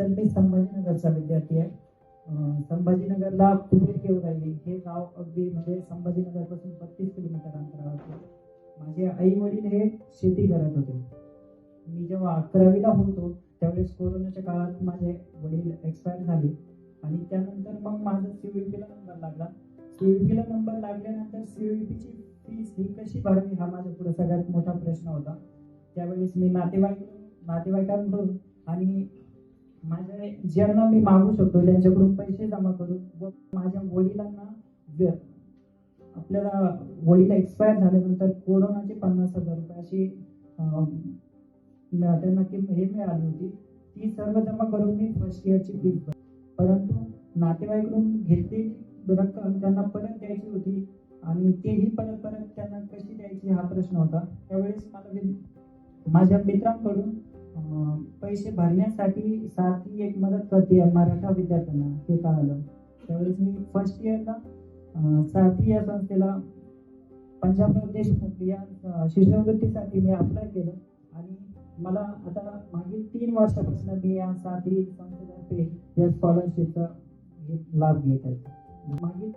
तर मी संभाजीनगरचा विद्यार्थी आहे. संभाजीनगरला संभाजीनगरला कुबेर केवराई हे गाव अगदी म्हणजे संभाजीनगरपासून बत्तीस किलोमीटर अंतरावर माझे आई वडील हे शेती करत होते. मी जेव्हा अकरावीला होतो त्यावेळेस कोरोनाच्या काळात माझे वडील एक्सपायर झाले. आणि त्यानंतर मग माझा सीव्हीपीला नंबर लागला. सीव्हीपीला नंबर लागल्यानंतर सीव्हीपीची फीस ही कशी भरावी हा माझा पुढे सगळ्यात मोठा प्रश्न होता. त्यावेळेस मी नातेवाईक नातेवाईकांकडून आणि माझ्या ज्यांना मी मागू शकतो त्यांच्याकडून पैसे जमा करून व माझ्या वडिलांना व्य- आपल्याला वडील एक्सपायर झाल्यानंतर कोरोनाचे पन्नास हजार रुपये अशी त्यांना की हे मिळाली होती. ती सर्व जमा करून मी फर्स्ट इयरची फी परंतु नातेवाईकडून घेतलेली रक्कम त्यांना परत द्यायची होती आणि तेही परत परत त्यांना कशी द्यायची हा प्रश्न होता. त्यावेळेस मला माझ्या मित्रांकडून पैसे भरण्यासाठी सारखी एक मदत करते मराठा विद्यार्थ्यांना हे कळालं. त्यावेळेस मी फर्स्ट इयरला सारथी या संस्थेला पंजाब प्रदेश या शिष्यवृत्तीसाठी मी अप्लाय केलं. आणि मला आता मागील तीन वर्षापासून मी या साथी संस्थेतर्फे या स्कॉलरशिपचा लाभ घेत आहे. मागील